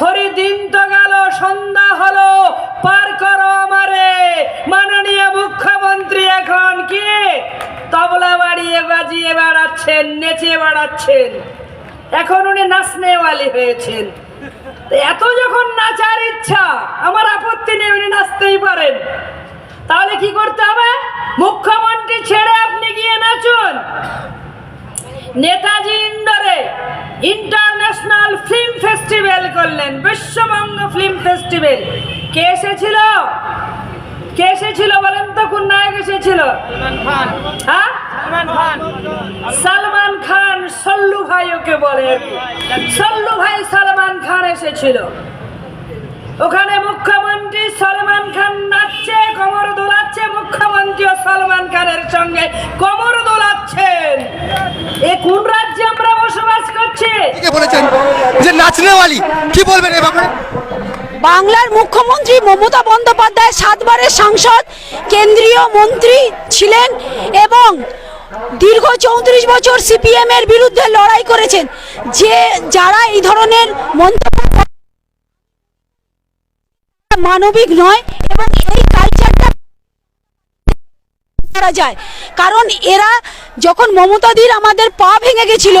হরি দিন তো গেল, সন্ধ্যা হলো, পার করো আমারে। মাননীয় মুখ্যমন্ত্রী এখন কি? তবলা বাড়িয়ে বাজিয়ে বেড়াচ্ছেন, নেচে বেড়াচ্ছেন। এখন উনি নাচনেওয়ালি হয়েছেন। এত যখন নাচার ইচ্ছা, আমার আপত্তি নেই, উনি নাচতেই পারেন। তাহলে কি করতে হবে? মুখ্যমন্ত্রী ছেড়ে আপনি গিয়ে নাচুন। নেতাজি ইন্দোরে করলেন বিশ্ববঙ্গ ফিল্ম ফেস্টিভ্যাল। কে এসেছিল? কে এসেছিল বলেন তো, কোন নায়ক এসেছিল? হ্যাঁ? সালমান খান, সল্লু ভাই ওকে বলে। সল্লু ভাই সালমান খান এসেছিল। ওখানে মুখ্যমন্ত্রী এ কোন রাজ্যে আমরা বসবাস করছি? কে বলেছেন। যে নাচনেওয়ালি কি বলবেন এ ব্যাপারে বাংলার মুখ্যমন্ত্রী মমতা বন্দ্যোপাধ্যায় সাতবারের সাংসদ কেন্দ্রীয় মন্ত্রী ছিলেন এবং দীর্ঘ চৌত্রিশ বছর সিপিএম এর বিরুদ্ধে লড়াই করেছেন। যে যারা এই ধরনের মন্তব্য মানবিক নয় এবং এই করা যায়। কারণ এরা যখন মমতাদির আমাদের পা ভেঙে গেছিল,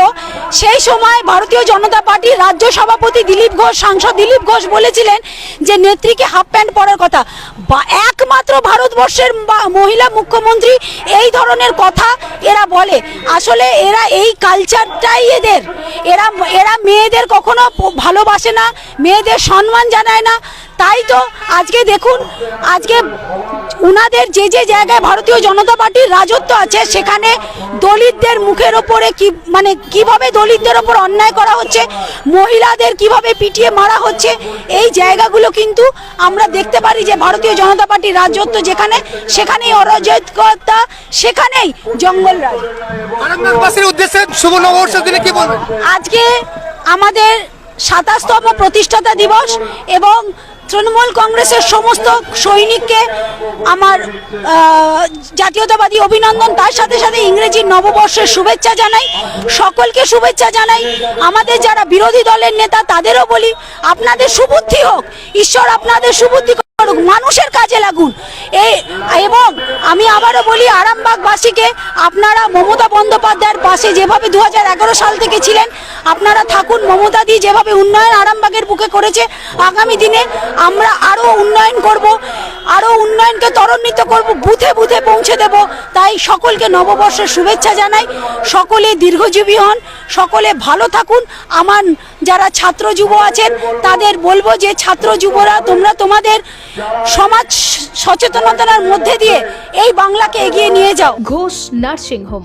সেই সময় ভারতীয় জনতা পার্টির রাজ্য সভাপতি দিলীপ ঘোষ, সাংসদ দিলীপ ঘোষ বলেছিলেন যে নেত্রীকে হাফ প্যান্ট পরার কথা। বা একমাত্র ভারতবর্ষের মহিলা মুখ্যমন্ত্রী এই ধরনের কথা এরা বলে। আসলে এরা এই কালচারটাই এদের। এরা এরা মেয়েদের কখনো ভালোবাসে না, মেয়েদের সম্মান জানায় না। তাই তো আজকে দেখুন, আজকে উনাদের যে যে জায়গায় ভারতীয় জনতা পার্টির রাজত্ব আছে সেখানে দলিতদের মুখের ওপরে কি মানে কীভাবে দলিতদের ওপর অন্যায় করা হচ্ছে মহিলাদের কীভাবে পিটিয়ে মারা হচ্ছে এই জায়গাগুলো কিন্তু আমরা দেখতে পারি যে ভারতীয় জনতা পার্টির রাজত্ব যেখানে সেখানেই অরাজকতা সেখানেই আরামবাগবাসীর উদ্দেশ্যে শুভ নববর্ষের দিনে কি বলবেন? আজকে আমাদের সাতাশতম প্রতিষ্ঠাতা দিবস এবং তৃণমূল কংগ্রেসের সমস্ত সৈনিককে আমার জাতীয়তাবাদী অভিনন্দন। তার সাথে সাথে ইংরেজি নববর্ষের শুভেচ্ছা জানাই। সকলকে শুভেচ্ছা জানাই। আমাদের যারা বিরোধী দলের নেতা, তাদেরও বলি, আপনাদের সুবুদ্ধি হোক। ঈশ্বর আপনাদের সুবুদ্ধি করুক। মানুষের কাজে লাগুন। এই এবং আমি আবারও বলি, আরামবাগবাসীকে আপনারা মমতা বন্দ্যোপাধ্যায়ের পাশে যেভাবে দু হাজার এগারো সাল থেকে ছিলেন আপনারা থাকুন, মমতা দি যেভাবে উন্নয়ন আরামবাগের বুকে করেছে, আগামী দিনে আমরা আরও উন্নয়ন করব আরও উন্নয়নকে ত্বরান্বিত করব, বুথে বুথে পৌঁছে দেব। তাই সকলকে নববর্ষের শুভেচ্ছা জানাই। সকলে দীর্ঘজীবী হন, সকলে ভালো থাকুন। আমার যারা ছাত্র যুব আছেন, তাদের বলব যে ছাত্র যুবরা, তোমরা তোমাদের সমাজ সচেতনতার মধ্যে দিয়ে এই বাংলাকে এগিয়ে নিয়ে যাও। Ghosh nursing home